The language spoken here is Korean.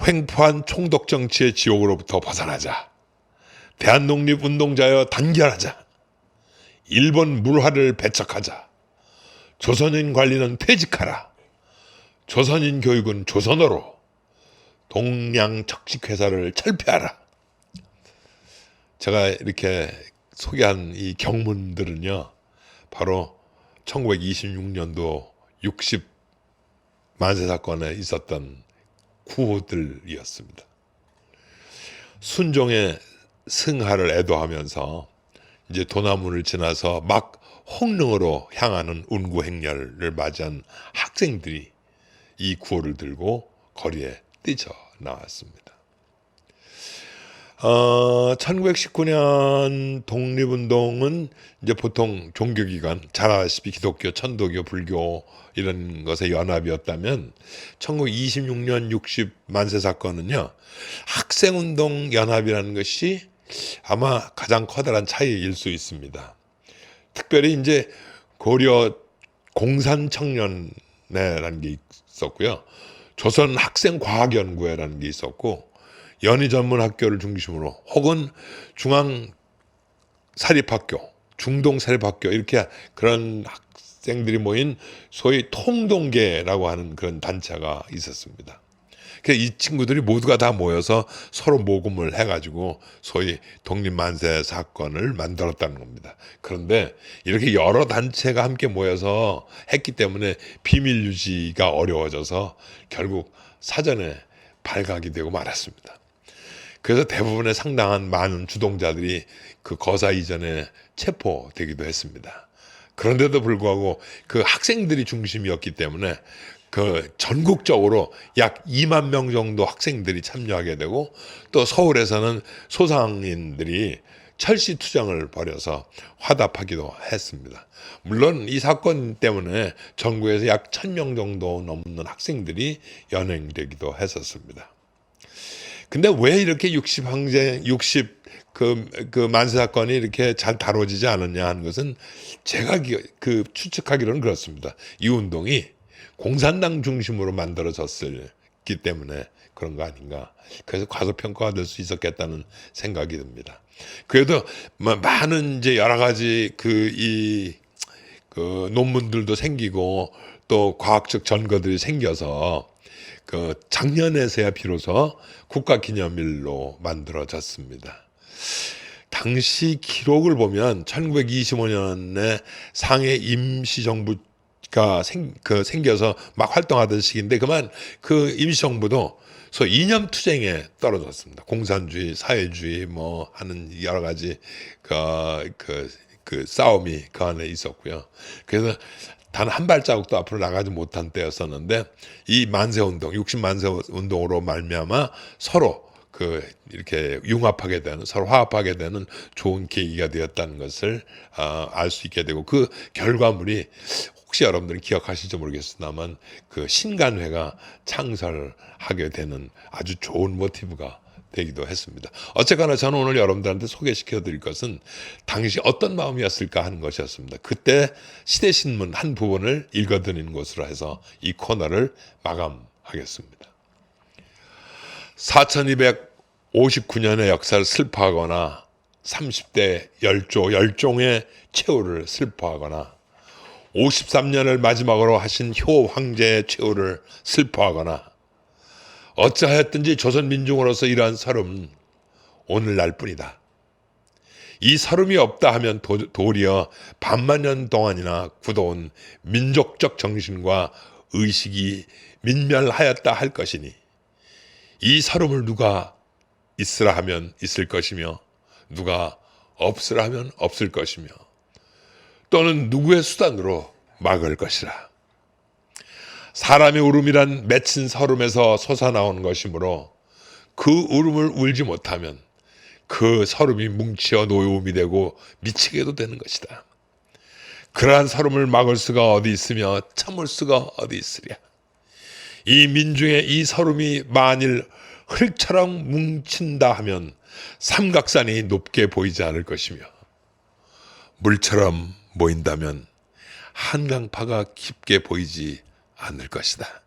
횡포한 총독 정치의 지옥으로부터 벗어나자. 대한 독립 운동자여 단결하자. 일본 물화를 배척하자. 조선인 관리는 퇴직하라. 조선인 교육은 조선어로. 동양 척식회사를 철폐하라. 제가 이렇게 소개한 이 경문들은요, 바로 1926년도 60 만세 사건에 있었던 구호들이었습니다. 순종의 승하를 애도하면서 이제 도남문을 지나서 막 홍릉으로 향하는 운구 행렬을 맞이한 학생들이 이 구호를 들고 거리에 뛰쳐 나왔습니다. 어, 1919년 독립운동은 이제 보통 종교기관, 잘 아시다시피 기독교, 천도교, 불교 이런 것의 연합이었다면 1926년 60 만세 사건은요, 학생운동 연합이라는 것이 아마 가장 커다란 차이일 수 있습니다. 특별히 이제 고려 공산 청년회라는 게 있었고요. 조선 학생 과학 연구회라는 게 있었고 연희 전문 학교를 중심으로 혹은 중앙 사립학교, 중동 사립학교 이렇게 그런 학생들이 모인 소위 통동계라고 하는 그런 단체가 있었습니다. 그래서 이 친구들이 모두가 다 모여서 서로 모금을 해가지고 소위 독립만세 사건을 만들었다는 겁니다. 그런데 이렇게 여러 단체가 함께 모여서 했기 때문에 비밀 유지가 어려워져서 결국 사전에 발각이 되고 말았습니다. 그래서 대부분의 상당한 많은 주동자들이 그 거사 이전에 체포되기도 했습니다. 그런데도 불구하고 그 학생들이 중심이었기 때문에 그 전국적으로 약 2만 명 정도 학생들이 참여하게 되고 또 서울에서는 소상인들이 철시 투쟁을 벌여서 화답하기도 했습니다. 물론 이 사건 때문에 전국에서 약 1000명 정도 넘는 학생들이 연행되기도 했었습니다. 근데 왜 이렇게 60 항쟁, 60 그, 그 만세 사건이 이렇게 잘 다뤄지지 않았냐 하는 것은 제가 기, 그 추측하기로는 그렇습니다. 이 운동이 공산당 중심으로 만들어졌기 때문에 그런 거 아닌가. 그래서 과소평가가 될 수 있었겠다는 생각이 듭니다. 그래도 뭐 많은 이제 여러 가지 그 이 그 논문들도 생기고 또 과학적 전거들이 생겨서 그 작년에서야 비로소 국가기념일로 만들어졌습니다. 당시 기록을 보면 1925년에 상해 임시정부가 생, 그 생겨서 막 활동하던 시기인데 그만 그 임시정부도 소 이념 투쟁에 떨어졌습니다. 공산주의, 사회주의 뭐 하는 여러 가지 그, 그, 그 싸움이 그 안에 있었고요. 그래서 단 한 발자국도 앞으로 나가지 못한 때였었는데 이 만세 운동, 60 만세 운동으로 말미암아 서로 그 이렇게 융합하게 되는 서로 화합하게 되는 좋은 계기가 되었다는 것을 어, 알수 있게 되고 그 결과물이 혹시 여러분들이 기억하실지 모르겠습니다만 그 신간회가 창설하게 되는 아주 좋은 모티브가 되기도 했습니다. 어쨌거나 저는 오늘 여러분들한테 소개시켜 드릴 것은 당시 어떤 마음이었을까 하는 것이었습니다. 그때 시대신문 한 부분을 읽어 드리는 것으로 해서 이 코너를 마감하겠습니다. 4259년의 역사를 슬퍼하거나 30대 열조, 열종의 최후를 슬퍼하거나 53년을 마지막으로 하신 효 황제의 최후를 슬퍼하거나 어찌하였든지 조선 민중으로서 이러한 서름 오늘날 뿐이다. 이 서름이 없다 하면 도, 도리어 반만 년 동안이나 굳어온 민족적 정신과 의식이 민멸하였다 할 것이니 이 서름을 누가 있으라 하면 있을 것이며 누가 없으라 하면 없을 것이며 또는 누구의 수단으로 막을 것이라. 사람의 울음이란 맺힌 서름에서 솟아나오는 것이므로 그 울음을 울지 못하면 그 서름이 뭉치어 노여움이 되고 미치게도 되는 것이다. 그러한 서름을 막을 수가 어디 있으며 참을 수가 어디 있으랴. 이 민중의 이 서름이 만일 흙처럼 뭉친다 하면 삼각산이 높게 보이지 않을 것이며 물처럼 모인다면 한강파가 깊게 보이지 않을 것이다.